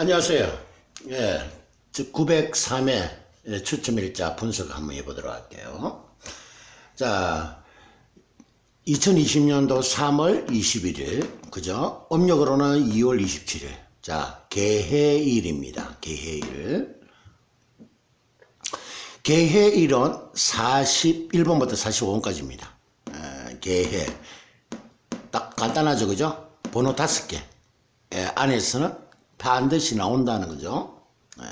안녕하세요. 예, 903회 추첨일자 분석 한번 해보도록 할게요. 자, 2020년도 3월 21일, 그죠? 음력으로는 2월 27일. 자, 개해일입니다. 개해일. 개해일은 41번부터 45번까지입니다. 개해. 딱 간단하죠, 그죠? 번호 다섯 개. 예, 안에서는 반드시 나온다는 거죠. 예.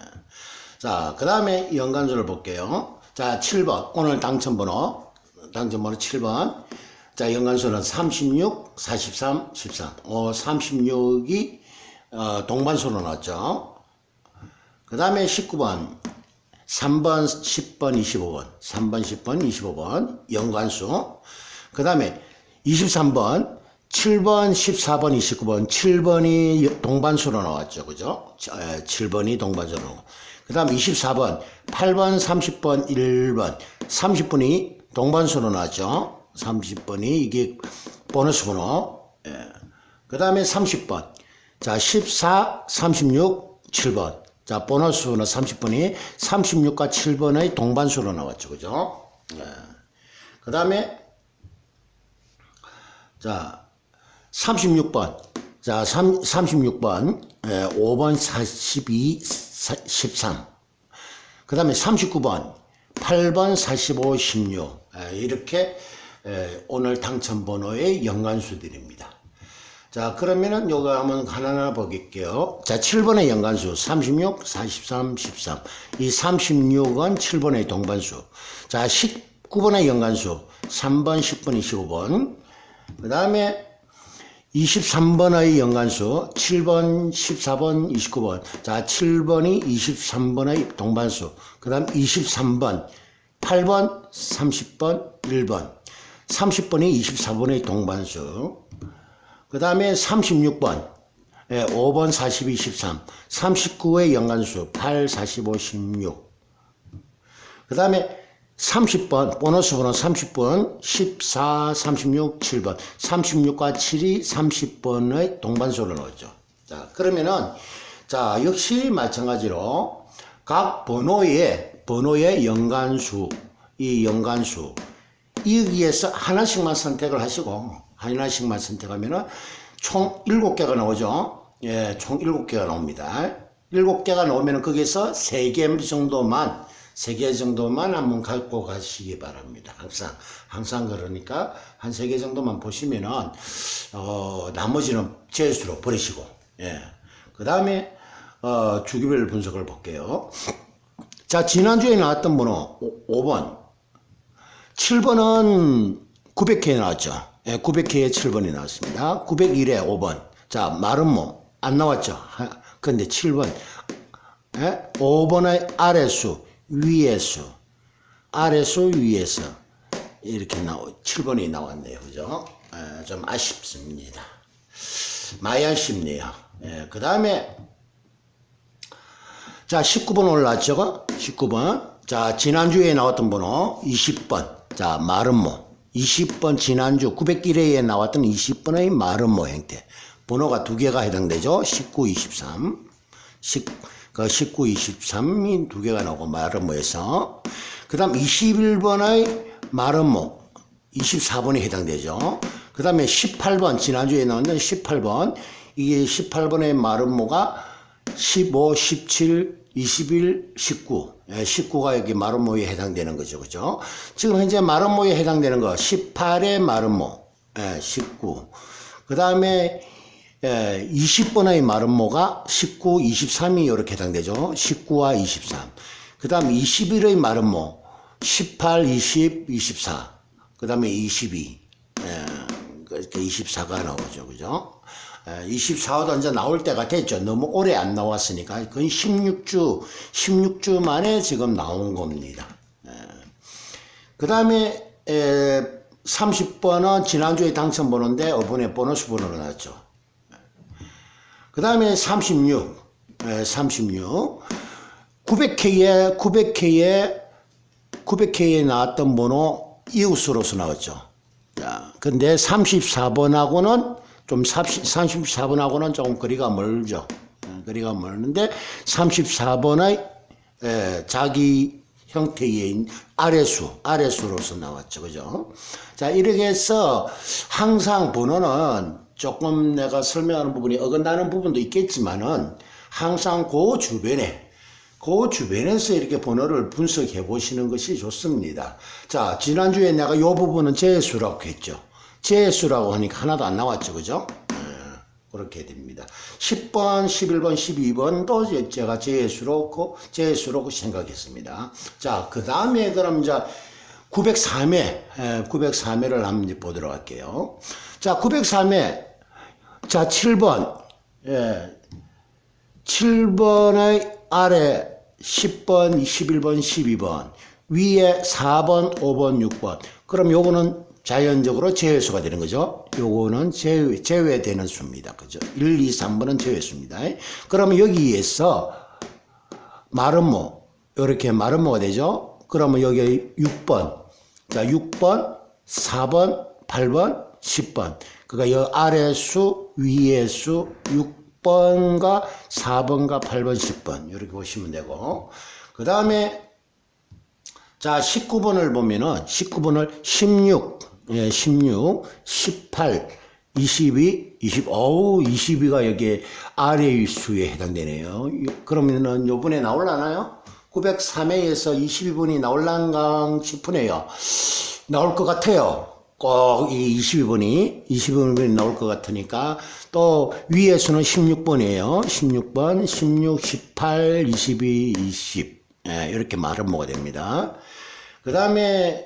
자, 그 다음에 연관수를 볼게요. 자, 7번. 오늘 당첨번호. 당첨번호 7번. 자, 연관수는 36, 43, 13. 어, 36이 어, 동반수로 나왔죠. 그 다음에 19번. 3번, 10번, 25번. 3번, 10번, 25번. 연관수. 그 다음에 23번. 7번, 14번, 29번, 7번이 동반수로 나왔죠. 그죠? 7번이 동반수로. 그 다음 24번, 8번, 30번, 1번, 30번이 동반수로 나왔죠. 30번이 이게 보너스 번호. 예. 그 다음에 30번. 자, 14, 36, 7번. 자, 보너스 번호 30번이 36과 7번의 동반수로 나왔죠. 그죠? 예. 그 다음에 자, 36번. 자, 3, 36번. 에, 5번, 42, 13. 그 다음에 39번. 8번, 45, 16. 에, 이렇게 에, 오늘 당첨번호의 연관수들입니다. 자, 그러면은 요거 한번 하나하나 보겠게요. 자, 7번의 연관수 36, 43, 13. 이 36은 7번의 동반수. 자, 19번의 연관수 3번, 10번, 25번. 그 다음에 23번의 연관수 7번, 14번, 29번. 자, 7번이 23번의 동반수. 그 다음 23번, 8번, 30번, 1번. 30번이 24번의 동반수. 그 다음에 36번, 예, 5번, 42, 13. 39의 연관수 8, 45, 16. 그 다음에 30번, 보너스 번호 30번, 14, 36, 7번. 36과 7이 30번의 동반수로 나오죠. 자, 그러면은, 자, 역시 마찬가지로 각 번호의, 번호의 연관수, 이 연관수, 여기에서 하나씩만 선택을 하시고, 하나씩만 선택하면은 총 7개가 나오죠. 예, 총 7개가 나옵니다. 7개가 나오면은 거기서 3개 정도만, 3개 정도만 한번 갖고 가시기 바랍니다. 항상, 항상 그러니까 한 3개 정도만 보시면은, 어, 나머지는 재수로 버리시고, 예. 그 다음에, 어, 주기별 분석을 볼게요. 자, 지난주에 나왔던 번호 5 번. 7번은 900K에 나왔죠. 예, 900K에 7번이 나왔습니다. 901에 5번. 자, 마름모 안 나왔죠. 하, 근데 7번. 예? 5번의 아래수, 위에수. 아래수, 위에서. 이렇게 나오, 7번이 나왔네요. 그죠? 예, 좀 아쉽습니다. 많이 아쉽네요. 예, 그 다음에, 자, 19번 올라왔죠? 19번. 자, 지난주에 나왔던 번호 20번. 자, 마름모. 20번 지난주 901회에 나왔던 20번의 마름모 형태. 번호가 두 개가 해당되죠. 19, 23. 10, 그 19, 23이 두 개가 나오고 마름모에서. 그 다음 21번의 마름모. 24번이 해당되죠. 그 다음에 18번, 지난주에 나왔던 18번. 이게 18번의 마름모가 15, 17, 21, 19. 예, 19가 여기 마름모에 해당되는 거죠. 그죠? 지금 현재 마름모에 해당되는 거 18의 마름모. 예, 19. 그 다음에 예, 20번의 마름모가 19, 23이 이렇게 해당되죠. 19와 23. 그 다음 21의 마름모 18, 20, 24. 그 다음에 22. 예, 이렇게 24가 나오죠. 그죠? 24호도 이제 나올 때가 됐죠. 너무 오래 안 나왔으니까. 그건 16주, 16주 만에 지금 나온 겁니다. 그 다음에 30번은 지난주에 당첨 번호인데 이번에 보너스 번호로 나왔죠. 그 다음에 36, 36. 900K에, 900K에, 900K에 나왔던 번호 이웃으로서 나왔죠. 자, 근데 34번하고는 좀 34번하고는 조금 거리가 멀죠. 그리가 뭐였는데 34번의 자기 형태의 아래수, 아래수로서 나왔죠. 그죠? 자, 이렇게 해서 항상 번호는 조금 내가 설명하는 부분이 어긋나는 부분도 있겠지만은 항상 그 주변에 그 주변에서 이렇게 번호를 분석해 보시는 것이 좋습니다. 자, 지난주에 내가 이 부분은 재수라고 했죠. 재수라고 하니까 하나도 안 나왔죠. 그죠? 예, 그렇게 됩니다. 10번, 11번, 12번도 제가 재수로, 재수로 생각했습니다. 자, 그 다음에 그럼 이제 903회, 903회를 한번 이제 보도록 할게요. 자, 903회. 자, 7번. 예. 7번의 아래 10번, 11번, 12번. 위에 4번, 5번, 6번. 그럼 요거는 자연적으로 제외수가 되는 거죠. 요거는 제외, 제외되는 수입니다. 그죠? 1, 2, 3번은 제외수입니다. 그러면 여기에서 마름모, 이렇게 마름모가 되죠? 그러면 여기 6번. 자, 6번, 4번, 8번, 10번. 그러니까 여 아래 수, 위에 수, 6번과 4번과 8번, 10번. 이렇게 보시면 되고. 그 다음에 자, 19번을 보면은 19번을 16, 예, 16, 18, 22, 20, 어우, 22가 여기 아래의 수에 해당되네요. 그러면은 요번에 나올라나요? 903회에서 22번이 나올란가 싶으네요. 나올 것 같아요. 꼭 이 22번이 22번이 나올 것 같으니까 또 위에 수는 16번이에요. 16번, 16, 18, 22, 20 예, 이렇게 말은 뭐가 됩니다. 그 다음에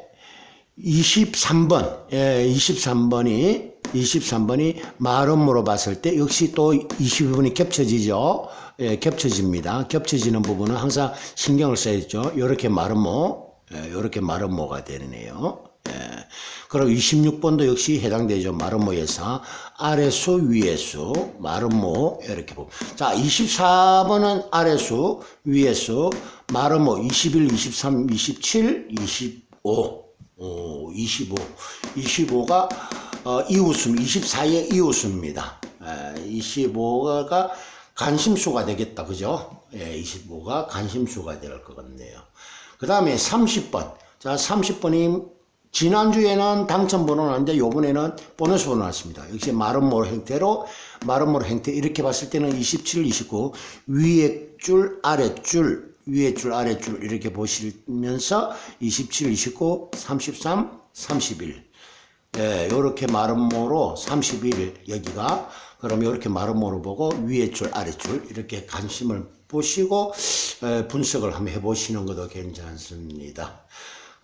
23번, 예, 23번이 23번이 말음으로 봤을 때 역시 또 22번이 겹쳐지죠. 예, 겹쳐집니다. 겹쳐지는 부분은 항상 신경을 써야죠. 이렇게 말음모, 예, 이렇게 말음모가 되네요. 예. 그럼 26번도 역시 해당되죠. 마름모에서 아래수, 위에수, 마름모 이렇게 보고. 자, 24번은 아래수, 위에수, 마름모 21, 23, 27, 25. 오, 25. 25가 어, 이웃음, 24의 이웃음입니다. 에, 25가 관심수가 되겠다. 그죠? 예, 25가 관심수가 될 것 같네요. 그 다음에 30번. 자, 30번이 지난주에는 당첨번호 나왔는데 요번에는 보너스 번호 나왔습니다. 역시 마름모로 형태로 마름모로 형태 이렇게 봤을 때는 27, 29 위에 줄 아래 줄 위에 줄 아래 줄 이렇게 보시면서 27, 29, 33, 31 예, 요렇게 마름모로 31 여기가 그럼 이렇게 마름모로 보고 위에 줄 아래 줄 이렇게 관심을 보시고 에, 분석을 한번 해보시는 것도 괜찮습니다.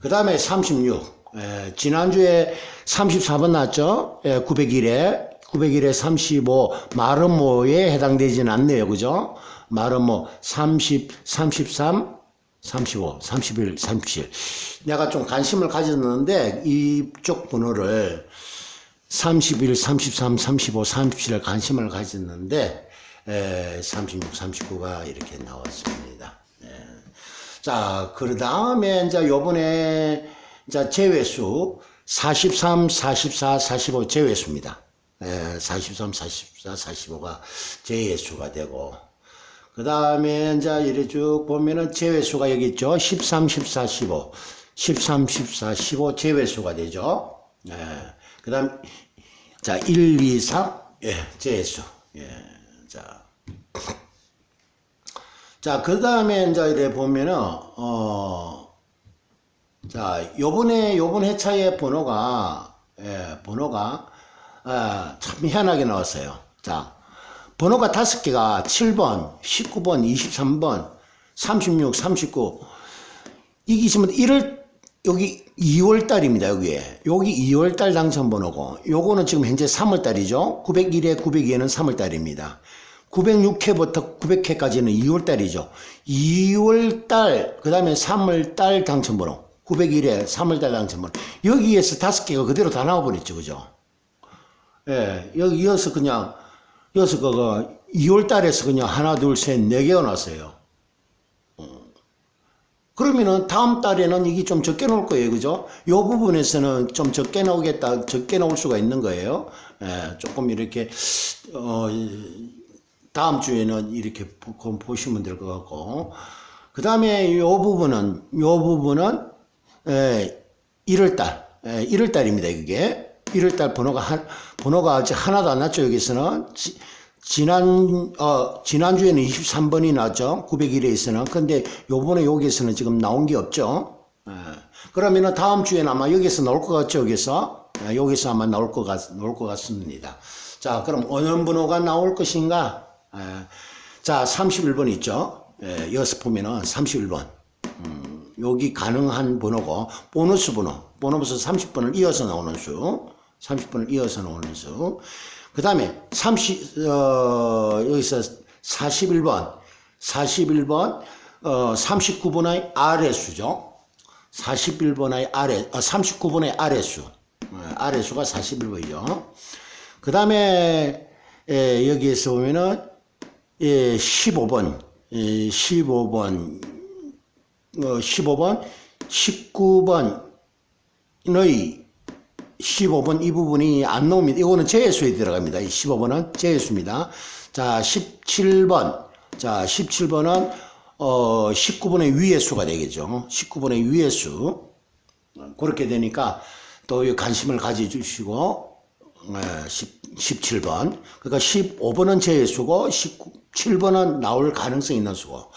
그 다음에 36 에, 지난주에 34번 나왔죠? 에, 901에 901에 35 마름모에 해당되지는 않네요. 그죠? 마름모 30, 33 35, 31, 37. 내가 좀 관심을 가졌는데 이쪽 번호를 31, 33, 35, 37에 관심을 가졌는데 에, 36, 39가 이렇게 나왔습니다. 예. 자, 그 다음에 이제 요번에 이제 제외수 43, 44, 45 제외수입니다. 에, 43, 44, 45가 제외수가 되고 그 다음에 이제 이래 쭉 보면은 제외수가 여기 있죠. 13, 14, 15. 13, 14, 15 제외수가 되죠. 예. 그 다음, 자, 1, 2, 3. 예, 제외수. 예. 자. 자, 그 다음에 이제 이래 보면은, 어, 자, 요번에, 요번 회차의 번호가, 예, 번호가, 아, 참 희한하게 나왔어요. 자, 번호가 다섯 개가 7번, 19번, 23번, 36, 39. 이게 있으면 1월, 여기 2월 달입니다, 여기에. 여기 2월 달 당첨 번호고, 요거는 지금 현재 3월 달이죠. 901회, 902회는 3월 달입니다. 906회부터 900회까지는 2월 달이죠. 2월 달, 그 다음에 3월 달 당첨 번호. 901회, 3월 달 당첨 번호. 여기에서 다섯 개가 그대로 다 나와버렸죠, 그죠? 예, 여기 이어서 그냥, 여기서 그거 2월 달에서 그냥 하나, 둘, 셋, 네 개가 났어요. 어. 그러면은 다음 달에는 이게 좀 적게 나올 거예요. 그죠? 요 부분에서는 좀 적게 나오겠다, 적게 나올 수가 있는 거예요. 예, 조금 이렇게, 어, 다음 주에는 이렇게 보- 보시면 될 것 같고 그 다음에 이 부분은 이 부분은 에, 1월달 에, 1월 달입니다 이게 1월달 번호가 한 번호가 아직 하나도 안 났죠 여기서는. 지, 지난 어 지난주에는 23번이 나왔죠 901회에서는. 근데 요번에 여기에서는 지금 나온 게 없죠. 에, 그러면은 다음 주에는 아마 여기서 나올 것 같죠 여기서? 에, 여기서 아마 나올 것 같, 나올 것 같습니다. 자 그럼 어느 번호가 나올 것인가? 에, 자 31번 있죠. 예, 여기서 보면은 31번. 음, 여기 가능한 번호고 보너스 번호. 보너스 30번을 이어서 나오는 수 30번을 이어서 나오는 수 그 다음에 30 어, 여기서 41번. 41번 어, 39번의 아래 수죠. 41번의 아래 어, 39번의 아래수. 어, 아래 수가 41번이죠. 그 다음에 여기에서 보면은 예, 15번. 예, 15번. 어, 15번, 19번의 15번 이 부분이 안 나옵니다. 이거는 제수에 들어갑니다. 이 15번은 제수입니다. 자, 17번. 자, 17번은 어, 19번의 위의 수가 되겠죠. 19번의 위의 수. 그렇게 되니까 또이 관심을 가져주시고 10, 17번. 그러니까 15번은 제수고 17번은 나올 가능성이 있는 수고.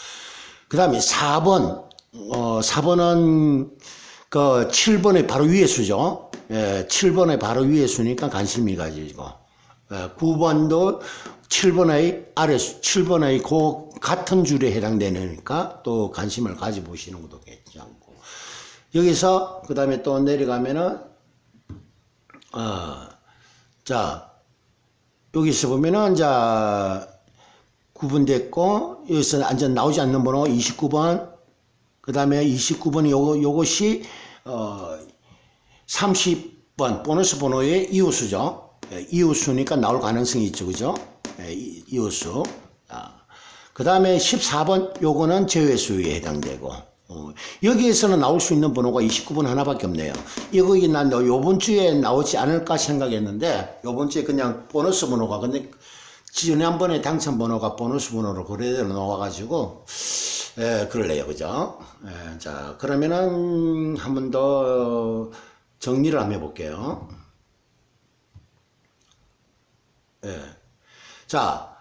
그 다음에 4번, 어, 4번은 그 7번의 바로 위에 수죠. 예, 7번의 바로 위에 수니까 관심이 가지고. 예, 9번도 7번의 아래수, 7번의 그 같은 줄에 해당되니까 또 관심을 가져보시는 것도 괜찮고. 여기서 그 다음에 또 내려가면은, 어, 자, 여기서 보면은, 자, 구분됐고, 여기서 완전 나오지 않는 번호 29번, 그 다음에 29번이 요거, 요것이, 어, 30번 보너스 번호의 이웃수죠. 예, 이웃수니까 나올 가능성이 있죠. 그죠? 예, 이- 이웃수. 그 다음에 14번 요거는 제외수에 해당되고 어, 여기에서는 나올 수 있는 번호가 29번 하나밖에 없네요. 이거 이난 요번 주에 나오지 않을까 생각했는데 요번 주에 그냥 보너스 번호가 근데 지난번에 당첨 번호가 보너스 번호로 그대로 나와가지고 예, 그럴래요. 그죠? 예, 자, 그러면은 한 번 더 정리를 한번 해볼게요. 예. 자,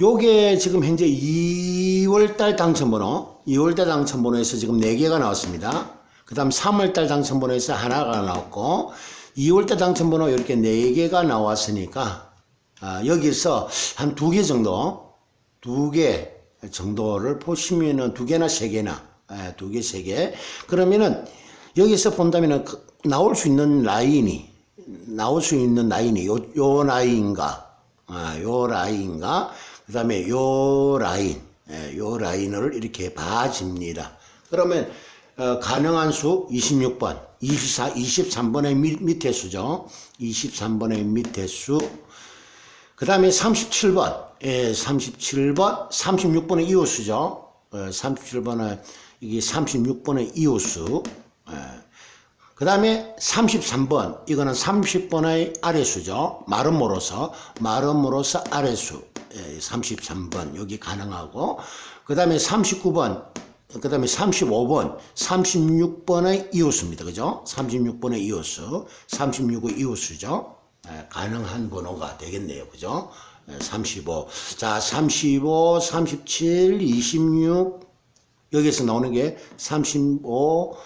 요게 지금 현재 2월달 당첨번호, 2월달 당첨번호에서 지금 4개가 나왔습니다. 그 다음 3월달 당첨번호에서 하나가 나왔고, 2월달 당첨번호 이렇게 4개가 나왔으니까, 아, 여기서 한두개 정도, 두개 정도를 보시면은 두 개나 세 개나, 예, 두 개, 세 개. 그러면은 여기서 본다면은 그- 나올 수 있는 라인이, 나올 수 있는 라인이 요, 요 라인가, 아, 요 라인과 그 다음에 요 라인, 예, 요 라인을 이렇게 봐집니다. 그러면 어, 가능한 수 26번, 24, 23번의 밑, 밑에 수죠. 23번의 밑에 수. 그 다음에 37번, 예, 37번, 36번의 이호수죠. 예, 37번은 이게 36번의 이호수. 예. 그 다음에 33번, 이거는 30번의 아래수죠. 마름모로서, 마름모로서 아래수. 예, 33번, 여기 가능하고. 그 다음에 39번, 그 다음에 35번, 36번의 이호수입니다. 그죠? 36번의 이호수, 36의 이호수죠. 예, 가능한 번호가 되겠네요. 그죠? 예, 35. 자, 35, 37, 26. 여기에서 나오는 게 35,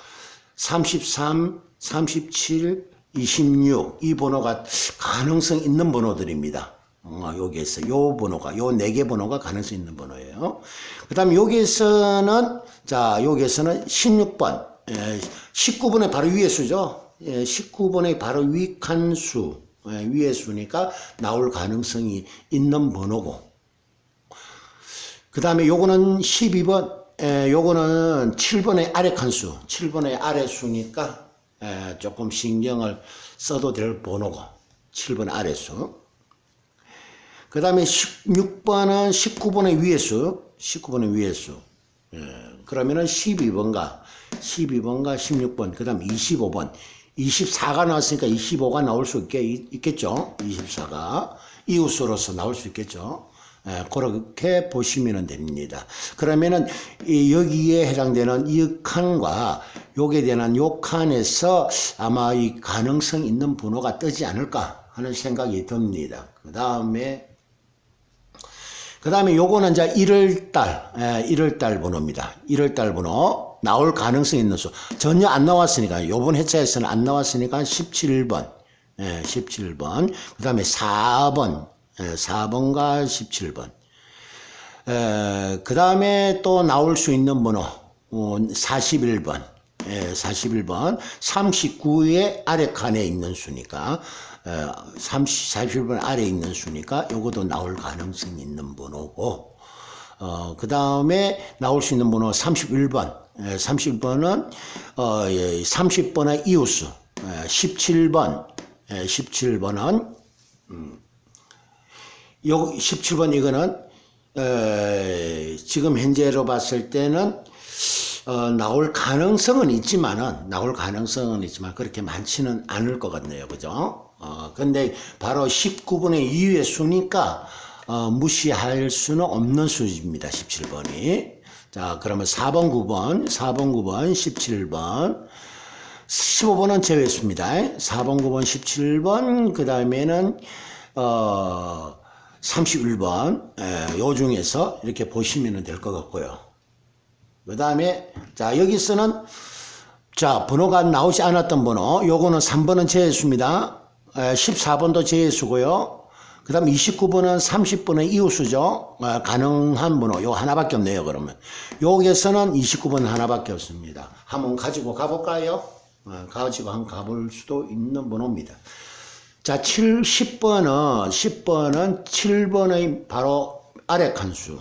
33, 37, 26. 이 번호가 가능성 있는 번호들입니다. 어, 여기에서 요 번호가 요 네 개 번호가 가능성 있는 번호예요. 그다음에 여기에서는 자 여기에서는 16번, 예, 19번의 바로 위에 수죠. 예, 19번의 바로 위 칸수 예, 위에 수니까 나올 가능성이 있는 번호고. 그 다음에 요거는 12번, 에, 요거는 7번의 아래 칸수, 7번의 아래 수니까 에, 조금 신경을 써도 될 번호고, 7번 아래 수. 그 다음에 16번은 19번의 위에 수, 19번의 위에 수. 예, 그러면은 12번가, 12번가 16번, 그 다음 25번. 24가 나왔으니까 25가 나올 수 있게, 있겠죠? 24가. 이웃수로서 나올 수 있겠죠? 예, 그렇게 보시면 됩니다. 그러면은 이 여기에 해당되는 이 칸과 요게 되는 요 칸에서 아마 이 가능성 있는 번호가 뜨지 않을까 하는 생각이 듭니다. 그 다음에 그 다음에 요거는 이제 1월달, 예, 1월달 번호입니다. 1월달 번호. 나올 가능성 있는 수. 전혀 안 나왔으니까, 요번 회차에서는 안 나왔으니까 17번. 예, 17번. 그 다음에 4번. 예, 4번과 17번. 에, 그 다음에 또 나올 수 있는 번호, 어, 41번. 예, 41번. 39의 아래 칸에 있는 수니까, 에, 30, 41번 아래 에 있는 수니까, 요것도 나올 가능성이 있는 번호고, 어, 그 다음에 나올 수 있는 번호 31번. 예, 31번은, 어, 예, 30번의 이웃수. 예, 17번. 예, 17번은, 요 17번 이거는 에, 지금 현재로 봤을 때는 어, 나올 가능성은 있지만은 나올 가능성은 있지만 그렇게 많지는 않을 것 같네요, 그죠? 어, 근데 바로 19분의 2의 수니까 어, 무시할 수는 없는 수입니다, 17번이. 자, 그러면 4번, 9번, 4번, 9번, 17번. 15번은 제외수입니다. 4번, 9번, 17번, 그 다음에는, 어, 31번, 에, 요 중에서 이렇게 보시면 될 것 같고요. 그 다음에, 자, 여기서는, 자, 번호가 나오지 않았던 번호, 요거는 3번은 제외수입니다. 에, 14번도 제외수고요. 그 다음 29번은 30번의 이웃수죠. 어, 가능한 번호, 요 하나밖에 없네요, 그러면. 여기에서는 29번 하나밖에 없습니다. 한번 가지고 가볼까요? 어, 가지고 한번 가볼 수도 있는 번호입니다. 자, 7, 10번은, 10번은 7번의 바로 아래 칸수.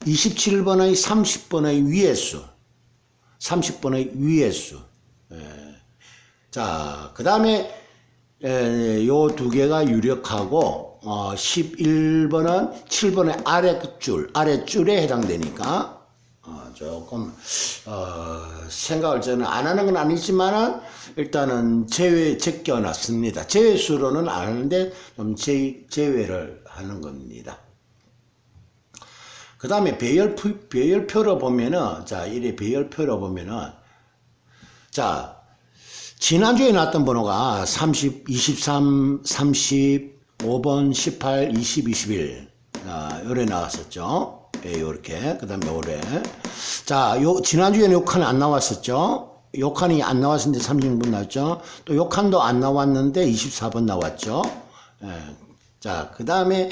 27번의 30번의 위의 수. 30번의 위의 수. 예. 자, 그 다음에, 요 두 개가 유력하고, 어, 11번은 7번의 아랫줄, 아랫줄에 해당되니까, 어, 조금, 어, 생각을 저는 안 하는 건 아니지만은, 일단은 제외, 제껴놨습니다. 제외수로는 안 하는데, 좀 제, 제외를 하는 겁니다. 그 다음에 배열표, 배열표로 보면은, 자, 이래 배열표로 보면은, 자, 지난주에 나왔던 번호가 30, 23, 35번, 18, 20, 21. 아, 요래 나왔었죠. 예, 요렇게. 그 다음에 요래. 자, 요, 지난주에는 요 칸 안 나왔었죠. 요 칸이 안 나왔었는데 36번 나왔죠. 또 요 칸도 안 나왔는데 24번 나왔죠. 예. 자, 그 다음에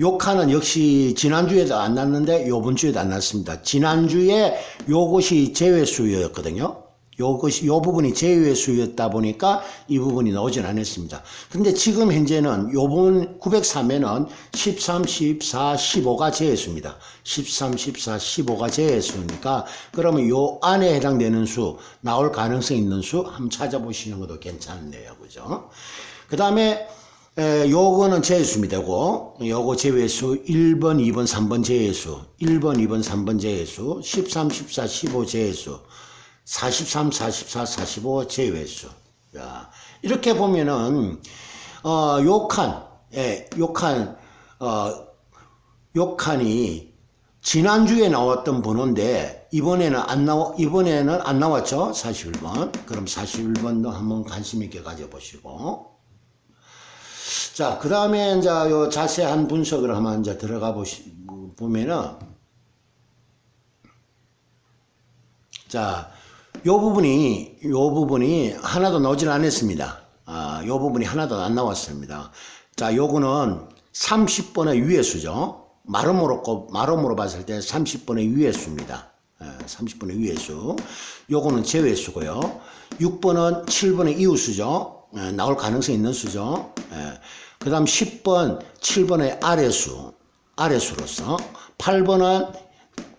요 칸은 역시 지난주에도 안 났는데 요번 주에도 안 났습니다. 지난주에 요것이 제외수였거든요. 요것이 요 부분이 제외 수였다 보니까 이 부분이 나오진 않았습니다. 근데 지금 현재는 요번 903에는 13, 14, 15가 제외 수입니다. 13, 14, 15가 제외 수니까 그러면 요 안에 해당되는 수 나올 가능성 있는 수 한번 찾아보시는 것도 괜찮네요. 그죠? 그다음에 에, 요거는 제외수입니다. 요거. 요거 제외수 1번, 2번, 3번 제외수. 1번, 2번, 3번 제외수. 13, 14, 15 제외수. 43, 44, 45 제외수. 야, 이렇게 보면은 어, 요 칸, 예, 요 칸, 어, 요 칸이 지난주에 나왔던 번호인데 이번에는 안 나와 이번에는 안 나왔죠. 41번. 그럼 41번도 한번 관심 있게 가져 보시고 자, 그 다음에 이제 요 자세한 분석을 한번 이제 들어가 보시, 보면은, 자, 요 부분이, 요 부분이 하나도 나오질 않았습니다. 아, 요 부분이 하나도 안 나왔습니다. 자, 요거는 30번의 위의 수죠. 마름으로, 꼽- 마름으로 봤을 때 30번의 위의 수입니다. 30번의 위의 수. 요거는 제외 수고요. 6번은 7번의 이웃 수죠. 예, 나올 가능성 있는 수죠. 그 다음 10번, 7번의 아래수, 아래수로서 8번은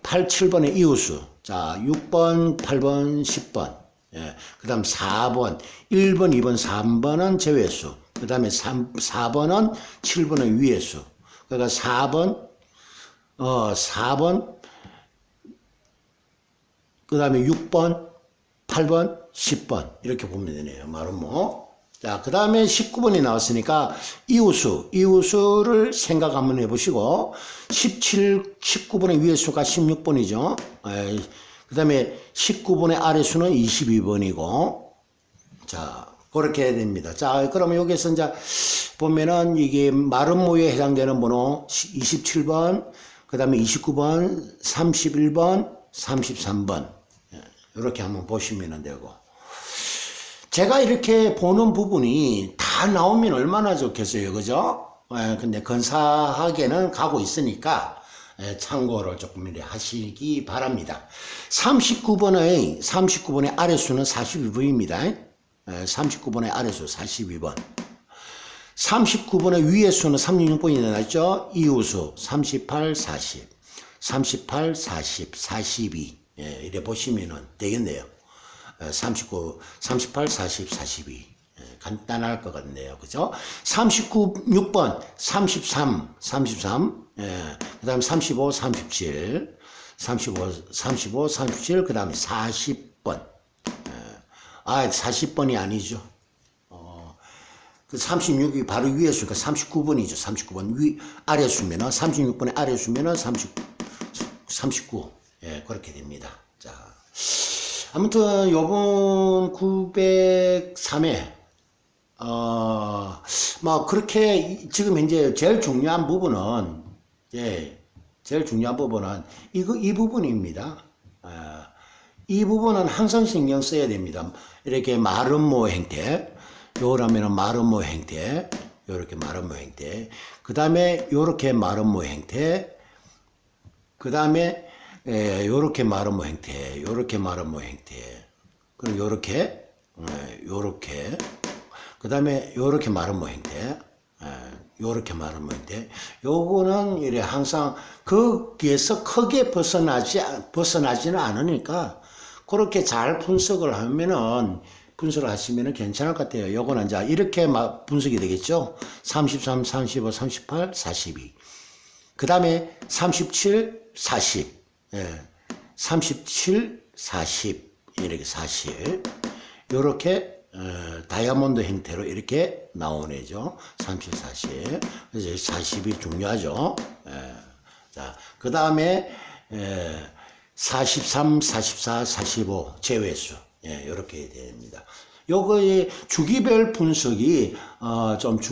8, 7번의 이웃수. 자, 6번, 8번, 10번. 예. 그 다음 4번, 1번, 2번, 3번은 제외수. 그 다음에 3, 4번은 7번의 위에수. 그러니까 4번, 어, 4번, 그 다음에 6번, 8번, 10번. 이렇게 보면 되네요. 말은 뭐. 자, 그 다음에 19번이 나왔으니까 이웃수, 이웃수를 생각 한번 해보시고, 17, 19번의 위에 수가 16번이죠. 그 다음에 19번의 아래 수는 22번이고, 자, 그렇게 해야 됩니다. 자, 그러면 여기서 이제 보면은 이게 마름모에 해당되는 번호 27번, 그 다음에 29번, 31번, 33번. 이렇게 한번 보시면 되고. 제가 이렇게 보는 부분이 다 나오면 얼마나 좋겠어요. 그죠? 예, 근데 근사하게는 가고 있으니까 예, 참고를 조금 이렇게 하시기 바랍니다. 39번의 39번의 아래수는 42번입니다. 39번의 아래수 42번. 39번의 위에 수는 36번이 나왔죠? 이웃수 38, 40. 38, 40, 42. 예, 이래 보시면 되겠네요. 39, 38, 40, 42. 예, 간단할 것 같네요. 그죠? 39, 6번, 33, 33. 예, 그 다음에 35, 37. 35, 35, 37. 그 다음에 40번. 예, 아, 40번이 아니죠. 그 36이 바로 위에 수니까 39번이죠. 39번 위 아래 수면은 36번의 아래 수면은 30 39. 예, 그렇게 됩니다. 자. 아무튼 요번 903회 어, 뭐 그렇게 지금 현재 제일 중요한 부분은 예, 제일 중요한 부분은 이거 이 부분입니다. 아, 이 부분은 항상 신경 써야 됩니다. 이렇게 마름모 행태, 요라면은 마름모 행태, 요렇게 마름모 행태, 그 다음에 요렇게 마름모 행태, 그 다음에 예, 요렇게 마름모 행태, 요렇게 마름모 행태, 그리고 요렇게, 예, 요렇게, 그 다음에 요렇게 마름모 행태, 예, 요렇게 마름모 행태. 요거는 이래 항상 거기에서 크게 벗어나지, 벗어나지는 않으니까 그렇게 잘 분석을 하면은 분석을 하시면은 괜찮을 것 같아요. 요거는 이제 이렇게 막 분석이 되겠죠. 33, 35, 38, 42. 그 다음에 37, 40. 예. 37, 40. 이렇게 40. 요렇게, 어, 다이아몬드 형태로 이렇게 나오네죠. 37, 40. 그래서 40이 중요하죠. 예. 자, 그 다음에, 예, 43, 44, 45 제외수. 예, 이렇게 됩니다. 요거의 주기별 분석이 어, 좀 중.